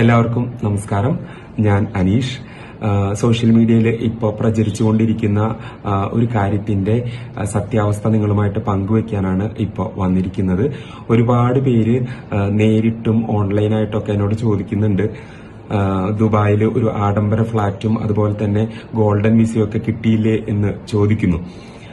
എല്ലാവർക്കും നമസ്കാരം. ഞാൻ അനീഷ്. സോഷ്യൽ മീഡിയയിൽ ഇപ്പോൾ പ്രചരിച്ചുകൊണ്ടിരിക്കുന്ന ഒരു കാര്യത്തിന്റെ സത്യാവസ്ഥ നിങ്ങളുമായിട്ട് പങ്കുവെക്കാനാണ് ഇപ്പോൾ വന്നിരിക്കുന്നത്. ഒരുപാട് പേര് നേരിട്ടും ഓൺലൈനായിട്ടൊക്കെ എന്നോട് ചോദിക്കുന്നുണ്ട്. ദുബായിൽ ഒരു ആഡംബര ഫ്ളാറ്റും അതുപോലെ തന്നെ ഗോൾഡൻ വിസയൊക്കെ കിട്ടിയില്ലേ എന്ന് ചോദിക്കുന്നു.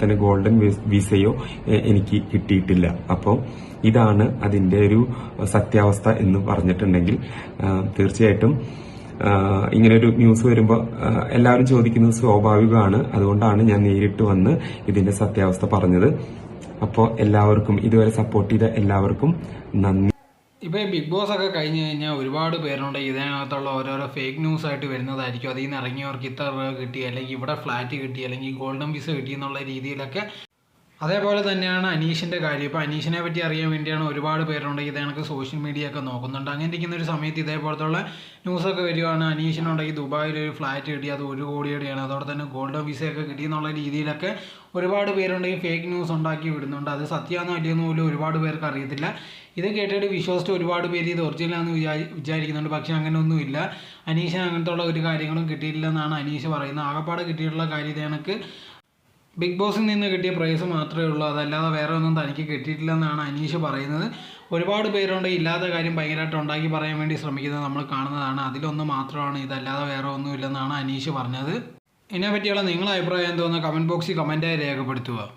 തന്നെ ഗോൾഡൻ വിസയോ എനിക്ക് കിട്ടിയിട്ടില്ല. അപ്പോൾ ഇതാണ് അതിന്റെ ഒരു സത്യാവസ്ഥ എന്ന് പറഞ്ഞിട്ടുണ്ടെങ്കിൽ തീർച്ചയായിട്ടും ഇങ്ങനെ ഇങ്ങനൊരു ന്യൂസ് വരുമ്പോൾ എല്ലാവരും ചോദിക്കുന്നത് സ്വാഭാവികമാണ്. അതുകൊണ്ടാണ് ഞാൻ നേരിട്ട് വന്ന് ഇതിന്റെ സത്യാവസ്ഥ പറഞ്ഞത്. അപ്പോൾ എല്ലാവർക്കും ഇതുവരെ സപ്പോർട്ട് ചെയ്ത എല്ലാവർക്കും നന്ദി. ഇപ്പോൾ ബിഗ് ബോസ് ഒക്കെ കഴിഞ്ഞ് കഴിഞ്ഞാൽ ഒരുപാട് പേരുണ്ട് ഇതിനകത്തുള്ള ഓരോരോ ഫേക്ക് ന്യൂസ് ആയിട്ട് വരുന്നതായിരിക്കും. അതിൽ നിന്ന് ഇറങ്ങിയവർക്ക് ഇത്ര രൂപ കിട്ടി അല്ലെങ്കിൽ ഇവിടെ ഫ്ലാറ്റ് കിട്ടി അല്ലെങ്കിൽ ഗോൾഡൻ വിസ കിട്ടി എന്നുള്ള രീതിയിലൊക്കെ അതേപോലെ തന്നെയാണ് അനീഷിന്റെ കാര്യം. ഇപ്പോൾ അനീഷിനെ പറ്റി അറിയാൻ വേണ്ടിയാണ് ഒരുപാട് പേരുണ്ട്. ഇത് കണക്ക് സോഷ്യൽ മീഡിയ ഒക്കെ നോക്കുന്നുണ്ട്. അങ്ങനെ ഇരിക്കുന്ന ഒരു സമയത്ത് ഇതേപോലത്തുള്ള ന്യൂസൊക്കെ വരികയാണ് അനീഷിനുണ്ടെങ്കിൽ ദുബായിൽ ഒരു ഫ്ലാറ്റ് കിട്ടി. അത് ഒരു കോടിയുടെയാണ് അതോടെ തന്നെ ഗോൾഡ് വിസയൊക്കെ കിട്ടി എന്നുള്ള രീതിയിലൊക്കെ ഒരുപാട് പേരുണ്ടെങ്കിൽ ഫേക്ക് ന്യൂസ് ഉണ്ടാക്കി വിടുന്നുണ്ട്. അത് സത്യമാണോ അല്ലയെന്ന് പോലും ഒരുപാട് പേർക്ക് അറിയത്തില്ല. ഇത് കേട്ടിട്ട് വിശ്വസിച്ച് ഒരുപാട് പേര് ഇത് ഒറിജിനലാണെന്ന് വിചാരി വിചാരിക്കുന്നുണ്ട്. പക്ഷേ അങ്ങനെയൊന്നുമില്ല അനീഷിന് അങ്ങനത്തെ ഉള്ള ഒരു കാര്യങ്ങളും കിട്ടിയിട്ടില്ലെന്നാണ് അനീഷ് പറയുന്നത്. ആകപ്പാട് കിട്ടിയിട്ടുള്ള കാര്യം ഇത് കണക്ക് ബിഗ് ബോസിൽ നിന്ന് കിട്ടിയ പ്രൈസ് മാത്രമേ ഉള്ളൂ. അതല്ലാതെ വേറെ ഒന്നും തനിക്ക് കിട്ടിയിട്ടില്ലെന്നാണ് അനീഷ് പറയുന്നത്. ഒരുപാട് പേരുണ്ട് ഇല്ലാത്ത കാര്യം ഭയങ്കരമായിട്ട് ഉണ്ടാക്കി പറയാൻ വേണ്ടി ശ്രമിക്കുന്നത് നമ്മൾ കാണുന്നതാണ്. അതിലൊന്ന് മാത്രമാണ് ഇതല്ലാതെ വേറെ ഒന്നുമില്ലെന്നാണ് അനീഷ് പറഞ്ഞത്. ഇതിനെ പറ്റിയുള്ള നിങ്ങളുടെ അഭിപ്രായം എന്തോന്ന്? കമന്റ് ബോക്സിൽ കമന്റായി രേഖപ്പെടുത്തുക.